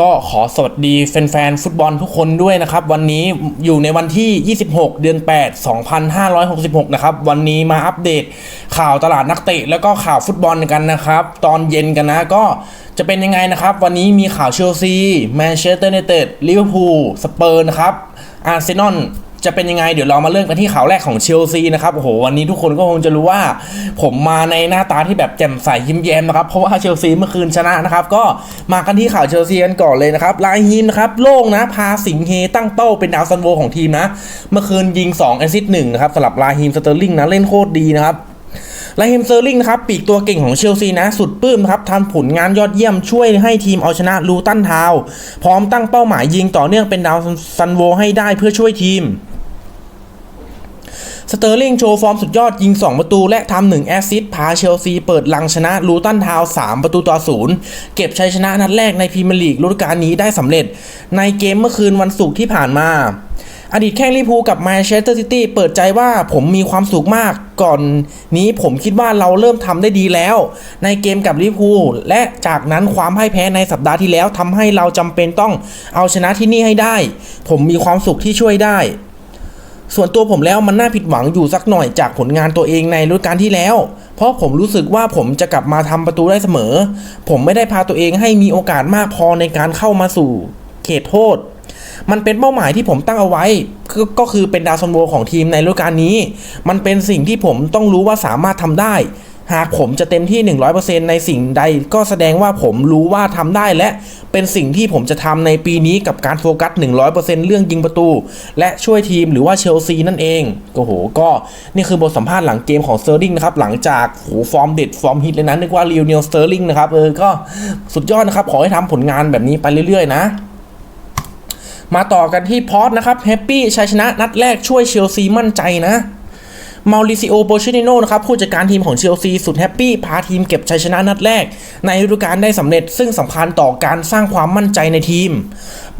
ก็ขอสวัสดีแฟนๆ ฟุตบอลทุกคนด้วยนะครับ วันนี้อยู่ในวันที่ 26 เดือน 8 2566 นะครับ วันนี้มาอัปเดตข่าวตลาดนักเตะ แล้วก็ข่าวฟุตบอลกันนะครับ ตอนเย็นกันนะก็จะเป็นยังไงนะครับ วันนี้มีข่าวเชลซีแมนเชสเตอร์ยูไนเต็ดลิเวอร์พูลสเปอร์นะครับอาร์เซนอล จะเป็นยังไงเดี๋ยวเรามาเริ่มกันที่ข่าวแรกของเชลซีนะครับโอ้โหวันนี้ทุกคนก็คงจะรู้ว่า ผมมาในหน้าตาที่แบบแจ่มใสยิ้มแย้มนะครับเพราะว่าเชลซีเมื่อคืนชนะนะครับก็มากันที่ข่าวเชลซีกันก่อนเลยนะครับลายฮิมนะครับโล่งนะพาสิงเฮตั้งเป้าเป็นดาวซันโวของทีมนะ เมื่อคืนยิง2แอซิสต์หนึ่งนะครับสำหรับลาฮิมสเตอร์ลิงนะเล่นโคตรดีนะครับไลเฮมเซอร์ลิงนะครับปีกตัวเก่งของเชลซีนะ สุดปลื้มครับทำผลงานยอดเยี่ยมช่วยให้ทีมเอาชนะลูตันทาว พร้อมตั้งเป้าหมายยิงต่อเนื่องเป็นดาวซันโวให้ได้เพื่อช่วยทีม สเตอร์ลิงโชว์ฟอร์มสุดยอดยิง 2 ประตูและทำหนึ่งแอสซิสต์พาเชลซีเปิดลังชนะลูตันทาวน์3ประตูต่อศูนย์เก็บชัยชนะนัดแรกในพรีเมียร์ลีกฤดูกาลนี้ได้สำเร็จ ในเกมเมื่อคืนวันศุกร์ที่ผ่านมาอดีตแข้งลิพูกับแมนเชสเตอร์ซิตี้เปิดใจว่าผมมีความสุขมากก่อนนี้ผมคิดว่าเราเริ่มทำได้ดีแล้ว ในเกมกับลิพูและจากนั้นความพ่ายแพ้ในสัปดาห์ที่แล้วทำให้เราจำเป็นต้องเอาชนะที่นี่ให้ได้ ผมมีความสุขที่ช่วยได้ ส่วนตัวผมแล้วมันน่าผิดหวังอยู่สักหน่อยจากผลงานตัวเองในฤดูกาลที่แล้ว เพราะผมรู้สึกว่าผมจะกลับมาทำประตูได้เสมอ ผมไม่ได้พาตัวเองให้มีโอกาสมากพอในการเข้ามาสู่เขตโทษ มันเป็นเป้าหมายที่ผมตั้งเอาไว้ ก็คือเป็นดาวซันโวของทีมในฤดูกาลนี้ มันเป็นสิ่งที่ผมต้องรู้ว่าสามารถทำได้ หากผมจะเต็มที่ 100%ในสิ่งใดก็แสดงว่าผมรู้ว่าทำได้และเป็นสิ่งที่ผมจะทำในปีนี้กับการโฟกัส 100%เรื่องยิงประตู และช่วยทีมหรือว่าเชลซีนั่นเองโอ้โหก็นี่คือบทสัมภาษณ์หลังเกมของเตอร์ลิงนะครับหลังจากโหฟอร์มเด็ดฟอร์มฮิตเลยนะนึกว่าเรียวเนียลเตอร์ลิงนะครับเออก็สุดยอดนะครับขอให้ทำผลงานแบบนี้ไปเรื่อยๆนะมาต่อกันที่พอสนะครับแฮปปี้ชัยชนะนัดแรกช่วยเชลซีมั่นใจนะ มาริซิโอโปชินิโนนะครับผู้จัดการทีมของเชลซีสุดแฮปปี้พาทีมเก็บชัยชนะนัดแรก ในฤดูกาลได้สำเร็จซึ่งสำคัญต่อการสร้างความมั่นใจในทีม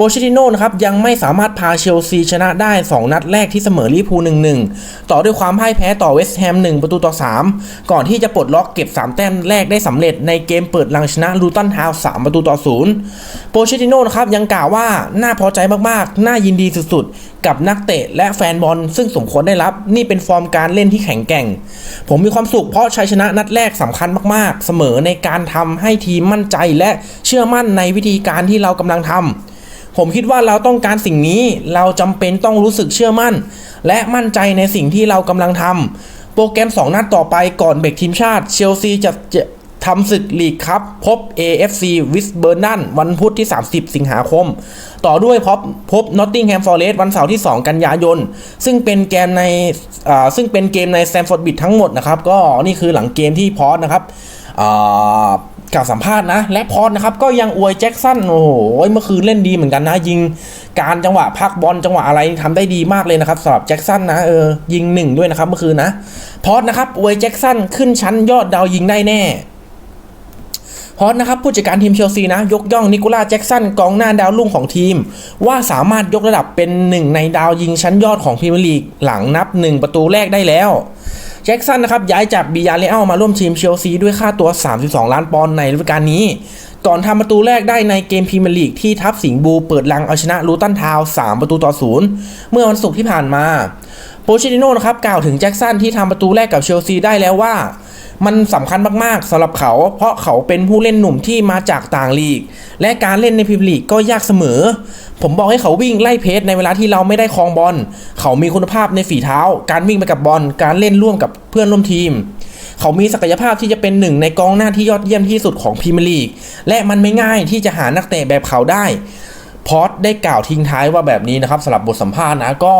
โปชินิโนนะครับยังไม่สามารถพาเชลซีชนะได้ 2 นัดแรกที่เสมอลิเวอร์พูล1-1 ต่อด้วยความพ่ายแพ้ต่อเวสต์แฮม 1 ประตูต่อ 3 ก่อนที่จะปลดล็อกเก็บ 3 แต้มแรกได้สำเร็จในเกมเปิดลังชนะลูตันทาวน์3ประตูต่อ0โปชินิโนนะครับยังกล่าวว่าน่าพอใจมากๆ น่ายินดีสุดๆ กับนักเตะและแฟนบอลซึ่งสมควรได้รับนี่เป็นฟอร์มการเล่นที่แข็งแกร่ง ผมมีความสุขเพราะชัยชนะนัดแรกสำคัญมากๆ เสมอในการทำให้ทีมมั่นใจและเชื่อมั่นในวิธีการที่เรากำลังทำ ผมคิดว่าเราต้องการสิ่งนี้เราจำเป็นต้องรู้สึกเชื่อมั่น และมั่นใจในสิ่งที่เรากำลังทำโปรแกรม 2 นัดต่อไปก่อนเบรกทีมชาติเชลซีจะทำศึกลีกครับ พบ AFC วิสเบอร์นันวันพุธที่ 30 สิงหาคม ต่อด้วยพบพบนอตติงแฮมฟอร์เรสวันเสาร์ที่ 2 กันยายน ซึ่งเป็นเกมในซึ่งเป็นเกมในแซมฟอร์ดบิดทั้งหมดนะครับ ก็นี่คือหลังเกมที่พอสนะครับ กล่าสัมภาษณ์นะ และพอดนะครับ ก็ยังอวยแจ็คสันโอ้โหเมื่อคืนเล่นดีเหมือนกันนะ ยิงการจังหวะพักบอลจังหวะอะไรทำได้ดีมากเลยนะครับสำหรับแจ็คสันนะเออยิงหนึ่งด้วยนะครับเมื่อคืนนะพอดนะครับอวยแจ็คสันขึ้นชั้นยอดดาวยิงได้แน่พอดนะครับผู้จัดการทีมเชลซีนะ ยกย่องนิโคล่าแจ็กสันกองหน้าดาวรุ่งของทีม ว่าสามารถยกระดับเป็นหนึ่งในดาวยิงชั้นยอดของพรีเมียร์ลีกหลังนับ 1 ประตูแรกได้แล้ว จ็กสันนะครับย้ายจากบียาเรอัลมาร่วมทีมเชลซีด้วยค่าตัว 32 ล้านปอนด์ในฤดูกาลนี้ ก่อนทำประตูแรกได้ในเกมพรีเมียร์ลีกที่ทัพสิงห์บูเปิดลังเอาชนะลูตันทาว3ประตูต่อศูนย์เมื่อวันศุกร์ที่ผ่านมาโปเชิติโน่นะครับกล่าวถึงแจ็กสันที่ทำประตูแรกกับเชลซีได้แล้วว่า มันสำคัญมากๆสำหรับเขา เพราะเขาเป็นผู้เล่นหนุ่มที่มาจากต่างลีก และการเล่นในพรีเมียร์ลีกก็ยากเสมอ ผมบอกให้เขาวิ่งไล่เพจในเวลาที่เราไม่ได้ครองบอล เขามีคุณภาพในฝีเท้า การวิ่งไปกับบอล การเล่นร่วมกับเพื่อนร่วมทีม เขามีศักยภาพที่จะเป็นหนึ่งในกองหน้าที่ยอดเยี่ยมที่สุดของพรีเมียร์ลีก และมันไม่ง่ายที่จะหานักเตะแบบเขาได้พอสได้กล่าวทิ้งท้ายว่าแบบนี้นะครับสำหรับบทสัมภาษณ์นะก็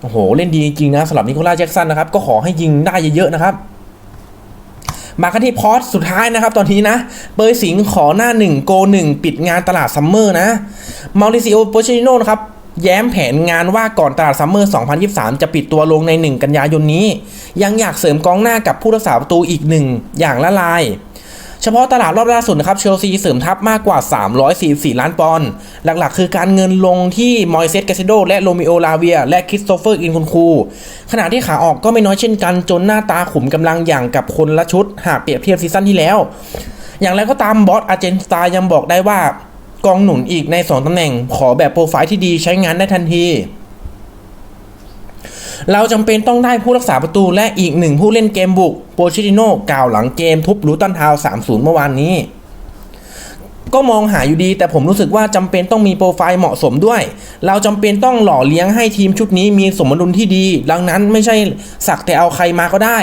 โอ้โหเล่นดีจริงนะสำหรับนิโคลัสแจ็กสันนะครับก็ขอให้ยิงได้เยอะๆนะครับ มากันที่พอสสุดท้ายนะครับตอนนี้นะ เปยสิงขอหน้าหนึ่งโกหนึ่งปิดงานตลาดซัมเมอร์นะมาริซิโอโปชิโนนะครับแย้มแผนงานว่าก่อนตลาดซัมเมอร์ 2023 จะปิดตัวลงใน 1 กันยายนนี้ ยังอยากเสริมกองหน้ากับผู้รักษาประตูอีกหนึ่งอย่างละลาย เฉพาะตลาดรอบล่าสุดนะครับเชลซีเสริมทัพมากกว่า 344 ล้านปอนด์หลักๆ คือการเงินลงที่มอยเซสกาซิโดและโรมิโอลาเวีย และคริสโตเฟอร์อินคุนคูขณะที่ขาออกก็ไม่น้อยเช่นกันจนหน้าตาขุมกำลังอย่างกับคนละชุด หากเปรียบเทียบซีซั่นที่แล้ว อย่างไรก็ตามบอสอาเจนสตายังบอกได้ว่ากองหนุนอีกใน 2ตำแหน่งขอแบบโปรไฟล์ที่ดีใช้งานได้ทันที เราจำเป็นต้องได้ผู้รักษาประตูและอีกหนึ่งผู้เล่นเกมบุกโปชิติโน่กล่าวหลังเกมทุบลูตันทาวน์3-0 เมื่อวานนี้ ก็มองหาอยู่ดีแต่ผมรู้สึกว่าจำเป็นต้องมีโปรไฟล์เหมาะสมด้วย เราจำเป็นต้องหล่อเลี้ยงให้ทีมชุดนี้มีสมดุลที่ดี ดังนั้นไม่ใช่สักแต่เอาใครมาก็ได้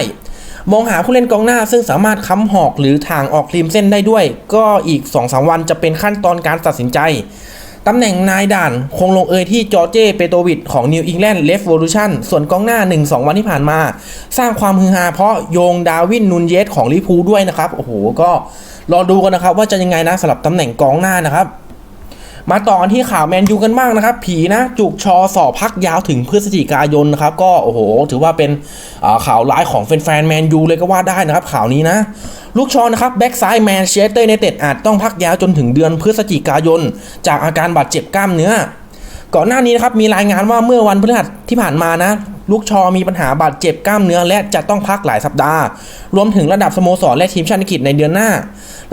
มองหาผู้เล่นกองหน้าซึ่งสามารถค้ำหอกหรือทางออกริมเส้นได้ด้วย ก็อีก 2-3 วันจะเป็นขั้นตอนการตัดสินใจ ตำแหน่งนายด่านคงลงเอยที่จอร์เจเปโตวิดของนิวอิงแลนด์เลฟโวลูชันส่วนกองหน้า 1-2 วันที่ผ่านมา สร้างความฮือฮาเพราะโยงดาวินนูนเยสของลิพูด้วยนะครับ โอ้โห ก็รอดูกันนะครับว่าจะยังไงนะสำหรับตำแหน่งกองหน้านะครับ มาต่อกันที่ข่าวแมนยูกันบ้างนะครับ ผีนะจุกชอสอบพักยาวถึงพฤศจิกายนนะครับ ก็โอ้โห ถือว่าเป็นข่าวร้ายของแฟนๆแมนยูเลยก็ว่าได้นะครับ ข่าวนี้นะ ลูกชอนะครับแบ็กซ้ายแมนเชสเตอร์ในเต็ดอาจต้องพักยาวจนถึงเดือนพฤศจิกายน จากอาการบาดเจ็บกล้ามเนื้อ ก่อนหน้านี้นะครับมีรายงานว่าเมื่อวันพฤหัสที่ผ่านมานะลูกชอมีปัญหาบาดเจ็บกล้ามเนื้อและจะต้องพักหลายสัปดาห์ รวมถึงระดับสโมสรและทีมชาติอังกฤษในเดือนหน้า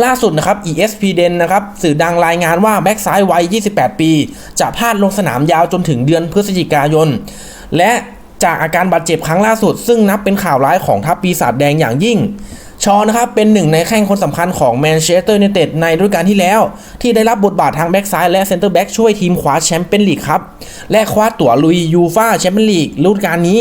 ล่าสุดนะครับ ESPN นะครับสื่อดังรายงานว่าแบ็กซ้ายวัย 28 ปี จะพลาดลงสนามยาวจนถึงเดือนพฤศจิกายน และจากอาการบาดเจ็บครั้งล่าสุด ซึ่งนับเป็นข่าวร้ายของทัพปีศาจแดงอย่างยิ่ง ชอนะครับเป็นหนึ่งในแข้งคนสำคัญของแมนเชสเตอร์ยูไนเต็ดในฤดูกาลที่แล้ว ที่ได้รับบทบาททางแบ็กซ้ายและเซนเตอร์แบ็กช่วยทีมคว้าแชมเปี้ยนลีกครับ และคว้าตั๋วลุยยูฟาแชมเปี้ยนลีกฤดูกาลนี้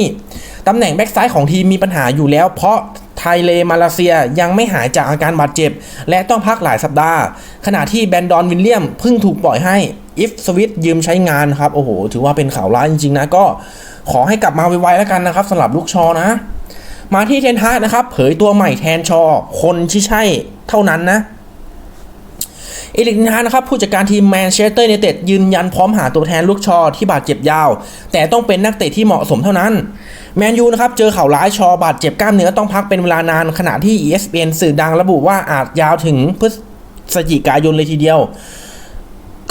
ตำแหน่งแบ็กซ้ายของทีมมีปัญหาอยู่แล้ว เพราะไทเลมาเลเซียยังไม่หายจากอาการบาดเจ็บ และต้องพักหลายสัปดาห์ ขณะที่แบนดอนวิลเลียมเพิ่งถูกปล่อยให้อิฟสวิตยืมใช้งานครับโอ้โหถือว่าเป็นข่าวร้ายจริงๆนะก็ขอให้กลับมาไวๆแล้วกันนะครับสำหรับลูกชอนะ มาที่เทนฮากนะครับเผยตัวใหม่แทนชอ คนที่ใช่เท่านั้นนะเอลิกนานะครับผู้จัดการทีมแมนเชสเตอร์ยูไนเต็ดยืนยันพร้อมหาตัวแทนลูกชอที่บาดเจ็บยาว แต่ต้องเป็นนักเตะที่เหมาะสมเท่านั้น แมนยูนะครับเจอข่าวร้ายชอบาดเจ็บกล้ามเนื้อต้องพักเป็นเวลานาน ขณะที่ ESPN สื่อดังระบุว่าอาจยาวถึงพฤศจิกายนเลยทีเดียว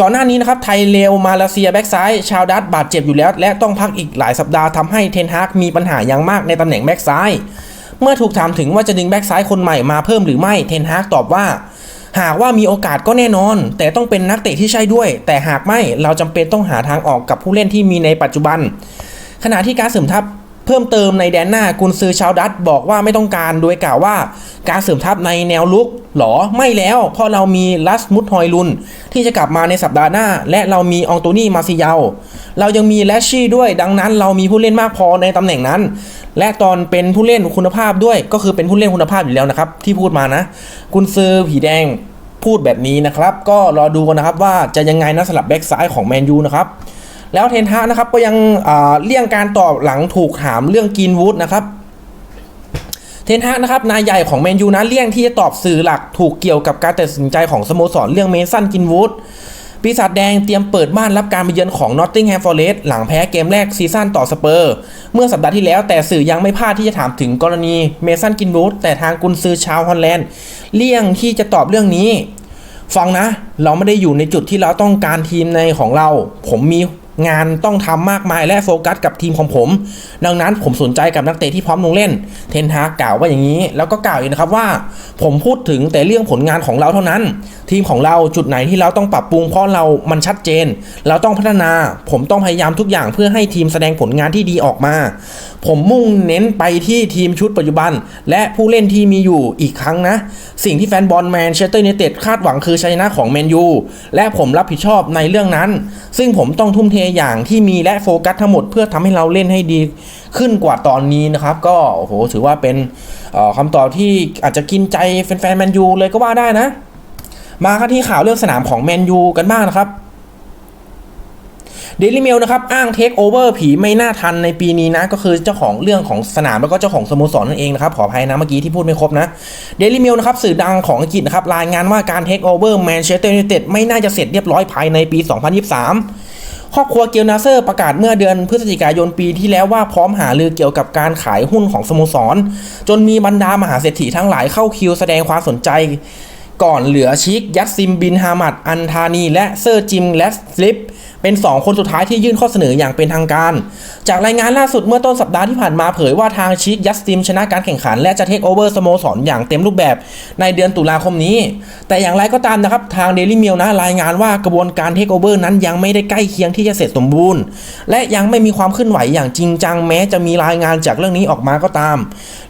ก่อนหน้านี้นะครับไทยเลวมาเลเซียแบ็กซ้ายชาวดัตบาดเจ็บอยู่แล้ว และต้องพักอีกหลายสัปดาห์ทำให้เทนฮากมีปัญหาอย่างมากในตำแหน่งแบ็กซ้ายเมื่อถูกถามถึงว่าจะดึงแบ็กซ้ายคนใหม่มาเพิ่มหรือไม่เทนฮากตอบว่า หากว่ามีโอกาสก็แน่นอน แต่ต้องเป็นนักเตะที่ใช่ด้วย แต่หากไม่เราจำเป็นต้องหาทางออกกับผู้เล่นที่มีในปัจจุบัน ขณะที่การเสริมทัพ เพิ่มเติมในแดนหน้ากุนซือชาวดัตบอกว่าไม่ต้องการโดยกล่าวว่า การเสริมทัพในแนวลุกหรอไม่แล้วเพราะเรามีลัสมุดฮอยลุน ที่จะกลับมาในสัปดาห์หน้า และเรามีอองโตนี่มาซิยาเรายังมีแลชชี่ด้วยดังนั้นเรามีผู้เล่นมากพอในตำแหน่งนั้น และตอนเป็นผู้เล่นคุณภาพด้วยก็คือเป็นผู้เล่นคุณภาพอยู่แล้วนะครับ ที่พูดมานะกุนซือผีแดงพูดแบบนี้นะครับ ก็รอดูกันนะครับว่าจะยังไงนะสำหรับแบ็กซ้ายของแมนยูนะครับ แล้วเทนฮานะครับก็ยังเลี่ยงการตอบหลังถูกถามเรื่องกินวูดนะครับเทนฮานะครับนายใหญ่ของแมนยูนะเลี่ยงที่จะตอบสื่อหลักถูกเกี่ยวกับการตัดสินใจของสโมสรเรื่องเมสันกินวูดปีศาจแดงเตรียมเปิดบ้านรับการไปเยือนของนอตติงแฮมฟอร์เรสต์หลังแพ้เกมแรกซีซั่นต่อสเปอร์ เมื่อสัปดาห์ที่แล้วแต่สื่อยังไม่พลาดที่จะถามถึงกรณีเมสันกินวูดแต่ทางกุนซือชาวฮอลแลนด์เลี่ยงที่จะตอบเรื่องนี้ ฟังนะ เราไม่ได้อยู่ในจุดที่เราต้องการทีมในของเรา ผมมี งานต้องทำมากมายและโฟกัสกับทีมของผม ดังนั้นผมสนใจกับนักเตะที่พร้อมลงเล่น เทนฮากกล่าวว่าอย่างนี้ แล้วก็กล่าวอีกนะครับว่า ผมพูดถึงแต่เรื่องผลงานของเราเท่านั้น ทีมของเราจุดไหนที่เราต้องปรับปรุงเพราะเรามันชัดเจน เราต้องพัฒนา ผมต้องพยายามทุกอย่างเพื่อให้ทีมแสดงผลงานที่ดีออกมา ผมมุ่งเน้นไปที่ทีมชุดปัจจุบัน และผู้เล่นที่มีอยู่อีกครั้งนะ สิ่งที่แฟนบอลแมนเชสเตอร์ยูไนเต็ดคาดหวังคือชัยชนะของแมนยูและผมรับผิดชอบในเรื่องนั้น ซึ่งผมต้องทุ่มเทอย่างที่มีและโฟกัสทั้งหมดเพื่อทำให้เราเล่นให้ดีขึ้นกว่าตอนนี้นะครับ ก็โอ้โหถือว่าเป็นเอ่อคำตอบที่อาจจะกินใจแฟนๆแมนยูเลยก็ว่าได้นะ มากันที่ข่าวเรื่องสนามของแมนยูกันบ้างนะครับเดลิเมลนะครับอ้างเทคโอเวอร์ผีไม่น่าทันในปีนี้นะ ก็คือเจ้าของเรื่องของสนามแล้วก็เจ้าของสโมสรนั่นเองนะครับ ขออภัยนะเมื่อกี้ที่พูดไม่ครบนะเดลิเมลนะครับสื่อดังของอังกฤษนะครับ รายงานว่าการเทคโอเวอร์แมนเชสเตอร์ยูไนเต็ดไม่น่าจะเสร็จเรียบร้อยภายในปี 2023 ครอบครัวเกียวนาเซอร์ประกาศเมื่อเดือนพฤศจิกายนปีที่แล้วว่าพร้อมหาลือเกี่ยวกับการขายหุ้นของสโมสร จนมีบรรดามหาเศรษฐีทั้งหลายเข้าคิวแสดงความสนใจ ก่อนเหลือชิก ยัตซิมบินฮามัดอันธานี และเซอร์จิม แลสลิป เป็น 2 คนสุดท้ายที่ยื่นข้อเสนออย่างเป็นทางการ จากรายงานล่าสุดเมื่อต้นสัปดาห์ที่ผ่านมาเผยว่าทางชิคยัสติมชนะการแข่งขัน และจะเทคโอเวอร์สโมสรอย่างเต็มรูปแบบในเดือนตุลาคมนี้ แต่อย่างไรก็ตามนะครับทางเดลี่ i ม l นะรายงานว่ากระบวนการเทคโอเวอร์นั้นยังไม่ได้ใกล้เคียงที่จะเสร็จสมบูรณ์ และยังไม่มีความเคลื่อนไหวอย่างจริงจังแม้จะมีรายงานจากเรื่องนี้ออกมาก็ตาม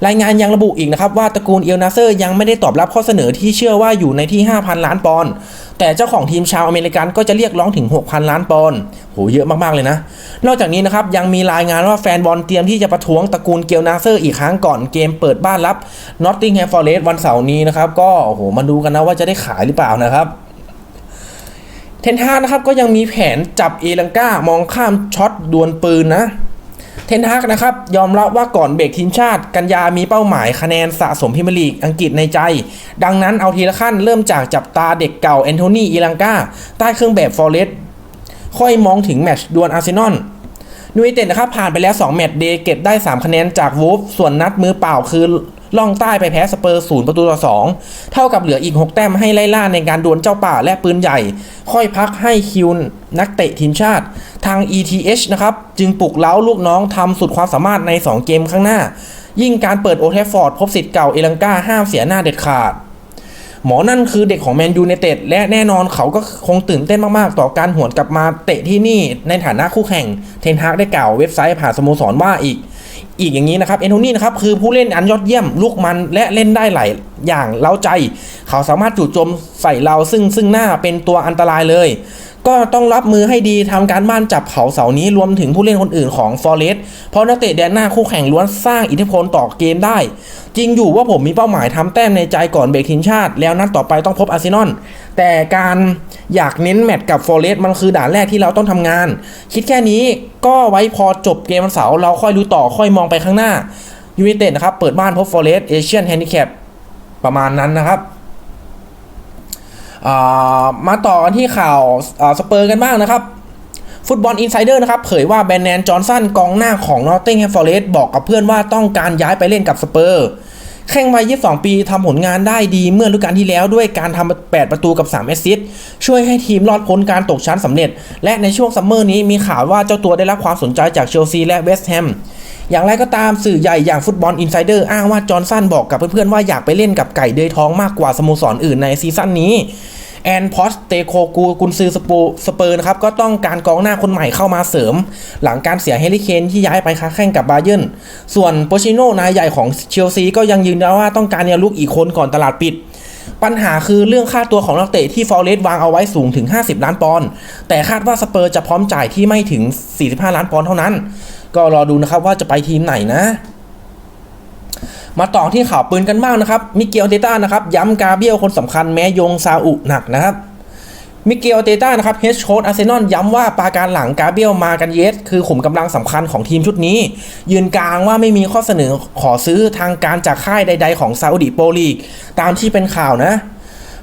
รายงานยังระบุอีกนะครับว่าตระกูลเอลนาเซอร์ยังไม่ได้ตอบรับข้อเสนอที่เชื่อว่าอยู่ในที่ 5,000 ล้านปอนด์ แต่เจ้าของทีมชาวอเมริกันก็จะเรียกร้องถึง 6,000 ล้านปอนด์โหเยอะมาก ๆ เลยนะ นอกจากนี้นะครับ ยังมีรายงานว่าแฟนบอลเตรียมที่จะประท้วงตระกูลเกลนาเซอร์อีกครั้งก่อนเกมเปิดบ้านรับนอตติงแฮมฟอร์เรส์วันเสาร์นี้นะครับ ก็โอ้โหมาดูกันนะว่าจะได้ขายหรือเปล่านะครับเทนฮานะครับก็ยังมีแผนจับเอลังกามองข้ามช็อตดวลปืนนะ เทนฮากนะครับยอมรับว่าก่อนเบรกทีมชาติ กันยามีเป้าหมายคะแนนสะสมพรีเมียร์ลีกอังกฤษในใจ ดังนั้นเอาทีละขั้นเริ่มจากจับตาเด็กเก่าแอนโทนีอีลังกาใต้เครื่องแบบฟอร์เรสต์ค่อยมองถึงแมตช์ดวลอาร์เซนอลนูเอเต็ดนะครับผ่านไปแล้ว 2 แมตช์เดย์เก็บได้ 3 คะแนนจากวูฟส่วนนัดมือเปล่าคือล่องใต้ไปแพ้สเปอร์ศูนย์ประตูต่อ2เท่ากับเหลืออีก 6 แต้มให้ไล่ล่าในการดวลเจ้าป่าและปืนใหญ่ ค่อยพักให้คิวนักเตะทีมชาติ ทาง ETH นะครับจึงปลุกเล้าลูกน้องทำสุดความสามารถใน 2 เกมข้างหน้า ยิ่งการเปิดโอเทฟฟอร์ดพบสิทธิ์เก่าเอลังกาห้ามเสียหน้าเด็ดขาด หมอนั่นคือเด็กของแมนยูในเต็ดและแน่นอนเขาก็คงตื่นเต้นมากๆ ต่อการหวนกลับมาเตะที่นี่ในฐานะคู่แข่งเทนฮากได้กล่าวเว็บไซต์ผ่านสโมสรว่าอีกอีกอย่างนี้นะครับเอนโทนี่นะครับคือผู้เล่นอันยอดเยี่ยมลูกมันและเล่นได้หลายอย่างเล้าใจ เขาสามารถจู่โจมใส่เราซึ่งซึ่งหน้าเป็นตัวอันตรายเลย ก็ต้องรับมือให้ดีทำการบ้านจับเขาเสานี้รวมถึงผู้เล่นคนอื่นของฟอร์เรสเพราะนักเตะแดนหน้าคู่แข่งล้วนสร้างอิทธิพลต่อเกมได้ จริงอยู่ว่าผมมีเป้าหมายทำแต้มในใจก่อนเบรกทีมชาติ แล้วนัดต่อไปต้องพบอาร์เซนอลแต่การอยากเน้นแมตช์กับฟอร์เรสมันคือด่านแรกที่เราต้องทำงาน คิดแค่นี้ก็ไว้พอจบเกมวันเสาร์เราค่อยดูต่อค่อยมองไปข้างหน้ายู i นเต็ดนะครับเปิดบ้านพบฟอร์เรสเอเชียนแฮนดิแคปประมาณนั้นนะครับ มาต่อกันที่ข่าวสเปอร์กันบ้างนะครับฟุตบอลอินไซเดอร์นะครับเผยว่าแบรนแนนจอห์นสันกองหน้าของนอตติงแฮมฟอร์เรสบอกกับเพื่อนว่าต้องการย้ายไปเล่นกับสเปอร์ แข่งวัย 22 ปีทำผลงานได้ดีเมื่อฤดูกาลที่แล้วด้วยการทำ 8 ประตูกับ 3 แอสซิสต์ช่วยให้ทีมรอดพ้นการตกชั้นสำเร็จ และในช่วงซัมเมอร์นี้มีข่าวว่าเจ้าตัวได้รับความสนใจจากเชลซีและเวสต์แฮม อย่างไรก็ตามสื่อใหญ่อย่างฟุตบอลอินไซเดอร์อ้างว่าจอห์นสันบอกกับเพื่อนๆว่าอยากไปเล่นกับไก่เดยท้องมากกว่าสโมสรอื่นในซีซั่นนี้แอนพอสเตโคกูกุนซือสปูสเปอร์นะครับก็ต้องการกองหน้าคนใหม่เข้ามาเสริม หลังการเสียเฮลิเคนที่ย้ายไปค้าแข่งกับบาเยิร์นส่วนโปชิโนนายใหญ่ของเชลซีก็ยังยืนยันว่าต้องการแนลุกอีกคนก่อนตลาดปิด ปัญหาคือเรื่องค่าตัวของนักเตะที่ฟอร์เรสต์วางเอาไว้สูงถึง 50 ล้านปอนด์แต่คาดว่าสเปอร์จะพร้อมจ่ายที่ไม่ถึง 45 ล้านปอนด์เท่านั้น ก็รอดูนะครับว่าจะไปทีมไหนนะ มาต่อที่ข่าวปืนกันบ้างนะครับ มิเกลเตต้านะครับ ย้ำกาเบียลคนสำคัญแม้ยงซาอุหนักนะครับมิเกลเตต้านะครับเฮดโค้ชอาร์เซนอลย้ำว่าปราการหลังกาเบียลมากันเยส คือขุมกำลังสำคัญของทีมชุดนี้ ยืนกลางว่าไม่มีข้อเสนอขอซื้อทางการจากค่ายใด ๆ ของซาอุดิโปรลีกตามที่เป็นข่าวนะ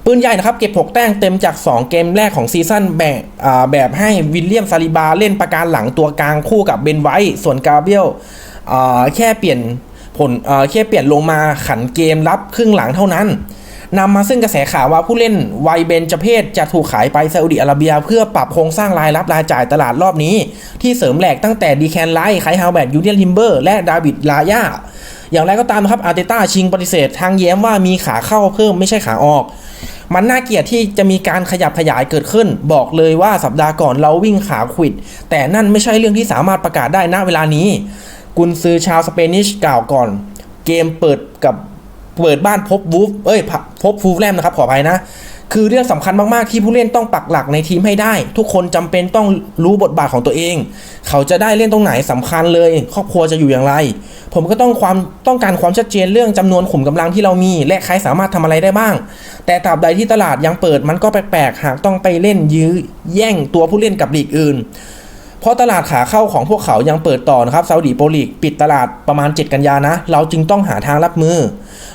ปืนใหญ่นะครับเก็บ 6 แต้มเต็มจาก 2 เกมแรกของซีซั่นแบบแบบให้วิลเลียมซาลิบาเล่นประการหลังตัวกลางคู่กับเบนไวท์ส่วนกาเบียลแค่เปลี่ยนผลแค่เปลี่ยนลงมาขันเกมรับครึ่งหลังเท่านั้นนำมาซึ่งกระแสข่าวว่าผู้เล่นวัยเบนจเพศจะถูกขายไปซาอุดิอาระเบีย เพื่อปรับโครงสร้างรายรับรายจ่ายตลาดรอบนี้ ที่เสริมแหลกตั้งแต่ดีแคนไลท์ไคฮาวแบดยูเนียนทิมเบอร์และดาวิดลาย่าอย่างไรก็ตามนะครับอาร์เตต้าชิงปฏิเสธทางแย้มว่ามีขาเข้าเพิ่มไม่ใช่ขาออก มันน่าเกลียดที่จะมีการขยับขยายเกิดขึ้น บอกเลยว่าสัปดาห์ก่อนเราวิ่งขาขวิด แต่นั่นไม่ใช่เรื่องที่สามารถประกาศได้ณเวลานี้ กุนซือชาวสเปนิชกล่าวก่อน เกมเปิดกับเปิดบ้านพบวูฟเอ้ยพบฟูแลมนะครับขออภัยนะ คือเรื่องสำคัญมากๆที่ผู้เล่นต้องปักหลักในทีมให้ได้ ทุกคนจำเป็นต้องรู้บทบาทของตัวเอง เขาจะได้เล่นตรงไหนสำคัญเลย ครอบครัวจะอยู่อย่างไร ผมก็ต้องความต้องการความชัดเจนเรื่องจำนวนขุมกำลังที่เรามี และใครสามารถทำอะไรได้บ้าง แต่ตราบใดที่ตลาดยังเปิดมันก็แปลกๆหากต้องไปเล่นยื้อแย่งตัวผู้เล่นกับลีกอื่น เพราะตลาดขาเข้าของพวกเขายังเปิดต่อนะครับซาอุดีโปรลีกปิดตลาดประมาณ 7 กันยานะ เราจึงต้องหาทางรับมือ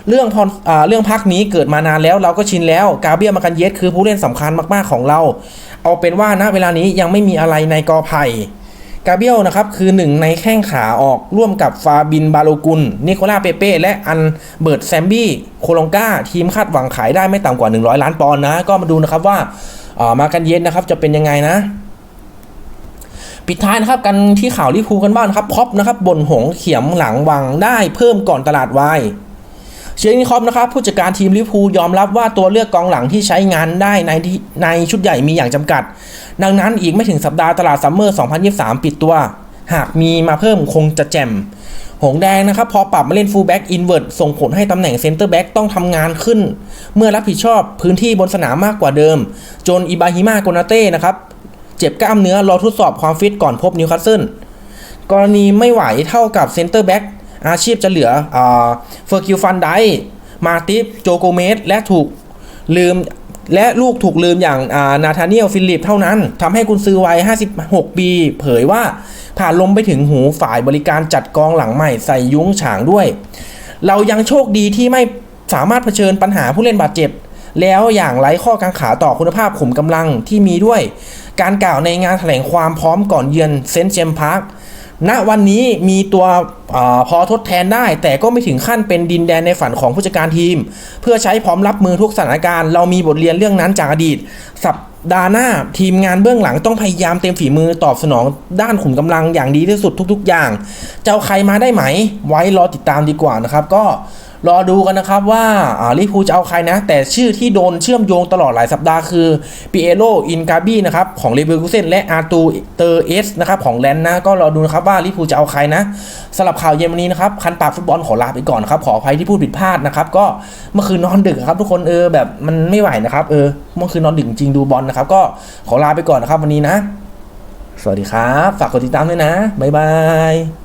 เรื่องพออเรื่องพักนี้เกิดมานานแล้วเราก็ชินแล้ว กาเบียมากันเยสคือผู้เล่นสำคัญมากๆของเรา เอาเป็นว่าณเวลานี้ยังไม่มีอะไรในกอไผ่กาเบียลนะครับคือหนึ่งในแข้งขาออกร่วมกับฟาบินบาโลกุล นิโคล่าเปเป้และอันเบิร์ตแซมบี้โคลงกาทีมคาดหวังขายได้ไม่ต่ำกว่า 100 ล้านปอนด์นะ ก็มาดูนะครับว่าอ่ามากันเยสนะครับจะเป็นยังไงนะ ปิดท้ายนะครับกันที่ข่าวลิพูกันบ้างนครับครอปนะครับบนหงเขียมหลังวังได้เพิ่มก่อนตลาดวายเชอร์นี่ครอปนะครับผู้จัดการทีมลิพูยอมรับว่าตัวเลือกกองหลังที่ใช้งานได้ในในชุดใหญ่มีอย่างจำกัด ดังนั้นอีกไม่ถึงสัปดาห์ตลาดซัมเมอร์ 2023 ปิดตัว หากมีมาเพิ่มคงจะแจ่มหงแดงนะครับพอปรับมาเล่นฟูลแบ็กอินเว r ร์ส่งผลให้ตำแหน่งเซนเตอร์แบ็กต้องทำงานขึ้น เมื่อรับผิดชอบพื้นที่บนสนามมากกว่าเดิม จนอิบาฮิมาโกนาเต้นะครับ เจ็บกล้ามเนื้อรอทดสอบความฟิตก่อนพบนิวคาสเซิลกรณีไม่ไหวเท่ากับเซนเตอร์แบ็กอาชีพจะเหลือเฟอร์คิวฟันไดมาติฟโจโกเมสและถูกลืมและลูกถูกลืมอย่างนาธาเนียลฟิลิปเท่านั้นทำให้กุนซือวัย 56 ปี เผยว่าผ่านลมไปถึงหูฝ่ายบริการจัดกองหลังใหม่ใส่ยุ้งฉางด้วย เรายังโชคดีที่ไม่สามารถเผชิญปัญหาผู้เล่นบาดเจ็บ แล้วอย่างไร้ข้อกังขาต่อคุณภาพขุมกำลังที่มีด้วย การกล่าวในงานแถลงความพร้อมก่อนเยือนเซนต์เจมส์พาร์คณวันนี้มีตัวอพอทดแทนได้ แต่ก็ไม่ถึงขั้นเป็นดินแดนในฝันของผู้จัดการทีม เพื่อใช้พร้อมรับมือทุกสถานการณ์เรามีบทเรียนเรื่องนั้นจากอดีต สัปดาห์หน้าทีมงานเบื้องหลังต้องพยายามเต็มฝีมือตอบสนองด้านขุมกำลังอย่างดีที่สุดทุก ๆ อย่างจะเอาใครมาได้ไหม ไว้รอติดตามดีกว่านะครับ ก็ รอดูกันนะครับว่าอาลิพูจะเอาใครนะ แต่ชื่อที่โดนเชื่อมโยงตลอดหลายสัปดาห์คือปิเอโรอินกาบี้นะครับของเลเวอร์คูเซนและอาร์ตูเตอร์เอสนะครับของแลนนะก็รอดูนะครับว่าลิพูจะเอาใครนะสำหรับข่าวเย็นวันนี้นะครับคันปากฟุตบอลขอลาไปก่อนนะครับขออภัยที่พูดผิดพลาดนะครับก็เมื่อคืนนอนดึกครับทุกคนเออแบบมันไม่ไหวนะครับเออเมื่อคืนนอนดึกจริงดูบอลนะครับก็ขอลาไปก่อนนะครับวันนี้นะ สวัสดีครับ ฝากกดติดตามด้วยนะบ๊ายบาย